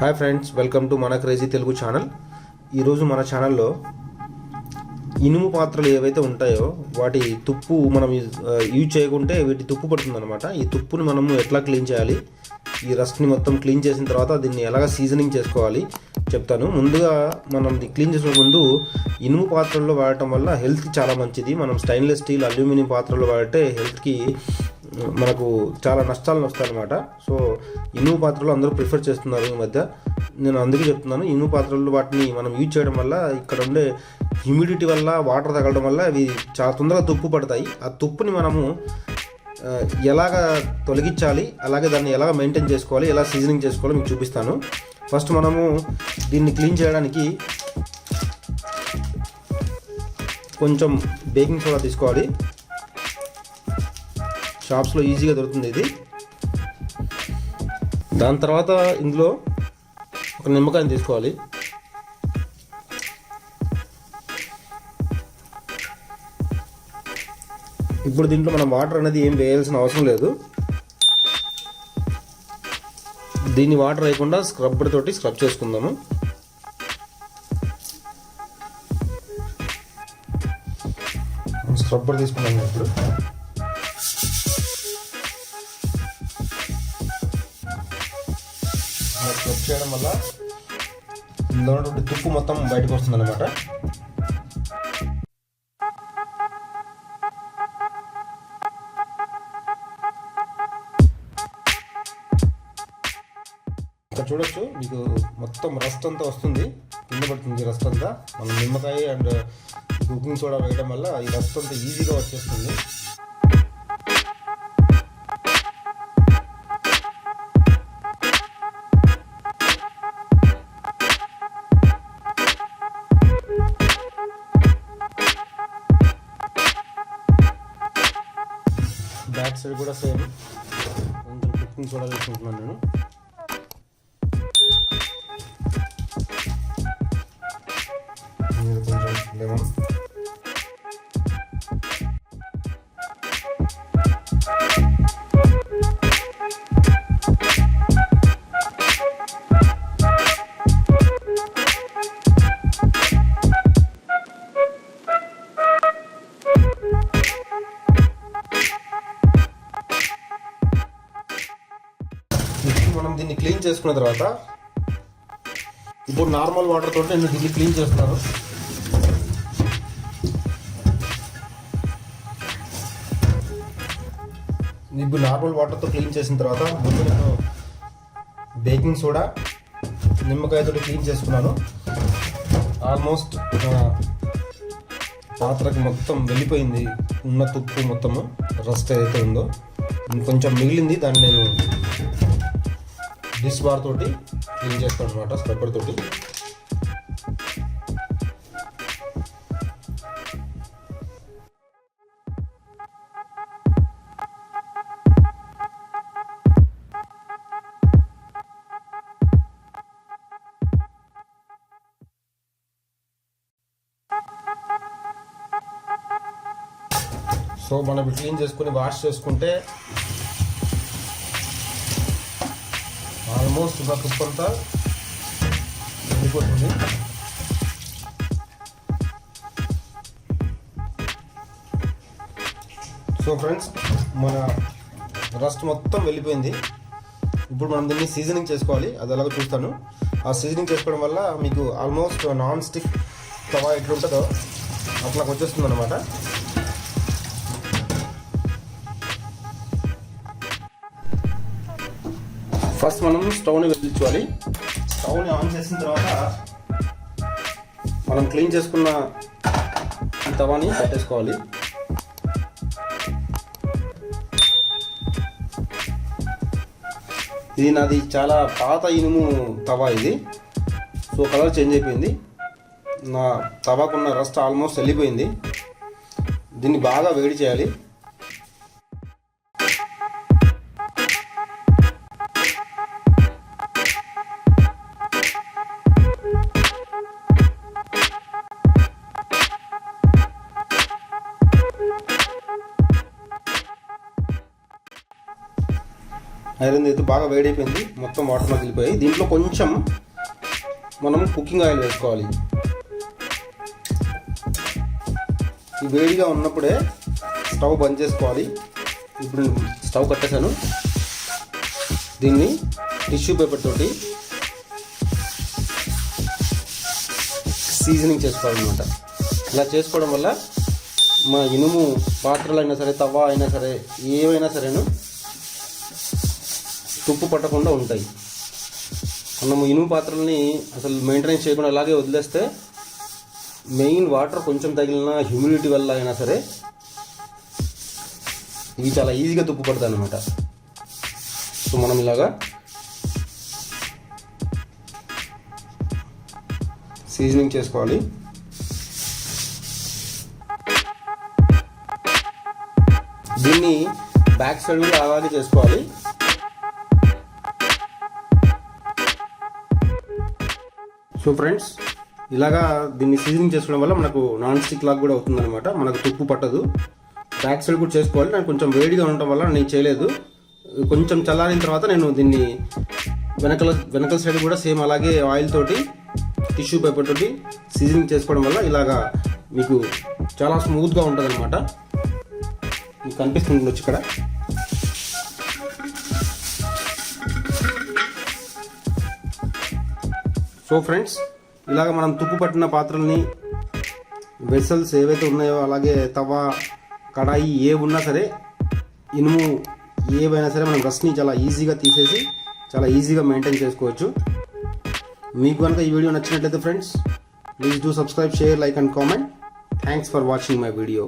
Hi friends welcome to మన crazy Telugu channel ఈరోజు మన ఛానల్లో ఇనుము పాత్రలు ఏవైతే ఉంటాయో వాటి తుప్పు మనం యూజ్ చేయకుంటే వీటి తుప్పు పడుతుందన్నమాట. ఈ తుప్పుని మనము ఎట్లా క్లీన్ చేయాలి? ఈ రస్ట్ని మొత్తం క్లీన్ చేసిన తర్వాత దీన్ని ఎలాగ సీజనింగ్ చేసుకోవాలి చెప్తాను. ముందుగా మనం క్లీన్ చేసే ముందు ఇనుము పాత్రల్లో వాడటం వల్ల హెల్త్కి చాలా మంచిది. మనం స్టెయిన్లెస్ స్టీల్ అల్యూమినియం పాత్రలు వాడితే హెల్త్కి మనకు చాలా నష్టాలను వస్తాయన్నమాట సో ఇనుము పాత్రలు అందరూ ప్రిఫర్ చేస్తున్నారు ఈ మధ్య. నేను అందుకే చెప్తున్నాను ఇనుము పాత్రలు వాటిని మనం యూజ్ చేయడం వల్ల ఇక్కడ ఉండే హ్యూమిడిటీ వల్ల వాటర్ తగలడం వల్ల అవి చాలా తొందరగా తుప్పు పడతాయి. ఆ తుప్పుని మనము ఎలాగ తొలగించాలి అలాగే దాన్ని ఎలాగ మెయింటైన్ చేసుకోవాలి ఎలా సీజనింగ్ చేసుకోవాలో మీకు చూపిస్తాను. ఫస్ట్ మనము దీన్ని క్లీన్ చేయడానికి కొంచెం బేకింగ్ సోడా తీసుకోవాలి. షాప్స్లో ఈజీగా దొరుకుతుంది ఇది. దాని తర్వాత ఇందులో ఒక నిమ్మకాయని తీసుకోవాలి. ఇప్పుడు దీంట్లో మనం వాటర్ అనేది ఏం వేయాల్సిన అవసరం లేదు. దీన్ని వాటర్ వేయకుండా స్క్రబ్బర్ తోటి స్క్రబ్ చేసుకుందాము. స్క్రబ్బర్ తీసుకున్నాము ఇప్పుడు. చేయడం వల్ల ఇందులో ఉన్నటువంటి తుప్పు మొత్తం బయటకు వస్తుంది అనమాట ఇక్కడ చూడొచ్చు మీకు మొత్తం రస్ట్ అంతా వస్తుంది. కింద పడుతుంది రస్ట్ అంతా. మనం నిమ్మకాయ అండ్ కుకింగ్ సోడా వేయడం వల్ల ఈ రస్ట్ అంతా ఈజీగా వచ్చేస్తుంది. బ్యాక్ సైడ్ కూడా సేమ్ కొంచెం కుకింగ్ సోడా వేసుకుంటున్నాను నేను మీరు కొంచెం లెమన్ దీన్ని క్లీన్ చేసుకున్న తర్వాత ఇప్పుడు నార్మల్ వాటర్ తోటి నేను దీన్ని క్లీన్ చేస్తున్నాను. ఇప్పుడు నార్మల్ వాటర్తో క్లీన్ చేసిన తర్వాత ముందు నేను బేకింగ్ సోడా నిమ్మకాయతో క్లీన్ చేసుకున్నాను. ఆల్మోస్ట్ పాత్రకి మొత్తం వెళ్ళిపోయింది. ఉన్న తుప్పు మొత్తము రస్ట్ ఏదైతే ఉందో. కొంచెం మిగిలింది దాన్ని నేను డిష్ బార్ తోటి క్లీన్ చేస్తాం అనమాట స్క్రబ్బర్ తోటి. సో మనం క్లీన్ చేసుకుని వాష్ చేసుకుంటే ఆల్మోస్ట్ ఒక తుప్పంతా వెళ్ళిపోతుంది సో ఫ్రెండ్స్ మన రస్ట్ మొత్తం వెళ్ళిపోయింది. ఇప్పుడు మనం దీన్ని సీజనింగ్ చేసుకోవాలి. అది ఎలాగో చూస్తాను. ఆ సీజనింగ్ చేసుకోవడం వల్ల మీకు ఆల్మోస్ట్ నాన్ స్టిక్ తవా ఎట్లుంటుందో అట్లా వచ్చేస్తుంది అనమాట ఫస్ట్ మనం స్టవ్ని వెలిగించాలి స్టవ్ని ఆన్ చేసిన తర్వాత మనం క్లీన్ చేసుకున్న తవాని పెట్టేసుకోవాలి ఇది నాది చాలా పాత ఇనుము తవా ఇది. సో కలర్ చేంజ్ అయిపోయింది. నా తవాకున్న రస్ట్ ఆల్మోస్ట్ వెళ్ళిపోయింది. దీన్ని బాగా వేడి చేయాలి. ఐరన్ అయితే బాగా వేడైపోయింది. మొత్తం వాటర్ వెళ్ళిపోయాయి. దీంట్లో కొంచెం మనం కుకింగ్ ఆయిల్ వేసుకోవాలి. ఈ వేడిగా ఉన్నప్పుడే స్టవ్ బంద్ చేసుకోవాలి. ఇప్పుడు స్టవ్ కట్టేశాను. దీన్ని టిష్యూ పేపర్ తోటి సీజనింగ్ చేసుకోవాలన్నమాట. ఇలా చేసుకోవడం వల్ల మా ఇనుము పాత్రలు అయినా సరే తవ్వ అయినా సరే ఏవైనా సరేను తుప్పు పట్టకుండా ఉంటాయి. మనము ఇనుము పాత్రల్ని అసలు మెయింటెనెన్స్ చేయకుండా అలాగే వదిలేస్తే మెయిన్ వాటర్ కొంచెం తగిలిన హ్యూమిడిటీ వల్ల అయినా సరే ఇవి చాలా ఈజీగా తుప్పు పడతాయి అనమాట సో మనం ఇలాగా సీజనింగ్ చేసుకోవాలి. దీన్ని బ్యాక్ సైడ్ కూడా అలాగే చేసుకోవాలి. సో ఫ్రెండ్స్ ఇలాగా దీన్ని సీజనింగ్ చేసుకోవడం వల్ల మనకు నాన్ స్టిక్ లాగా కూడా అవుతుందన్నమాట. మనకు తుప్పు పట్టదు. బ్యాక్ సైడ్ కూడా చేసుకోవాలి. నాకు కొంచెం వేడిగా ఉండటం వల్ల నేను చేయలేదు. కొంచెం చల్లారిన తర్వాత నేను దీన్ని వెనకల వెనకల సైడ్ కూడా సేమ్ అలాగే ఆయిల్ తోటి టిష్యూ పేపర్ తోటి సీజనింగ్ చేసుకోవడం వల్ల ఇలాగా మీకు చాలా స్మూత్గా ఉంటుంది అనమాట మీకు కనిపిస్తుంది ఇక్కడ. సో ఫ్రెండ్స్ ఇలాగ మనం తుప్పు పట్టిన పాత్రల్ని వెసల్స్ ఏవైతే ఉన్నాయో అలాగే తవ కడాయి ఏ ఉన్నా సరే ఇనుము ఏవైనా సరే మనం రస్ని చాలా ఈజీగా తీసేసి చాలా ఈజీగా మెయింటైన్ చేసుకోవచ్చు. మీకు కనుక ఈ వీడియో నచ్చినట్లయితే friends please do subscribe share like and comment thanks for watching my video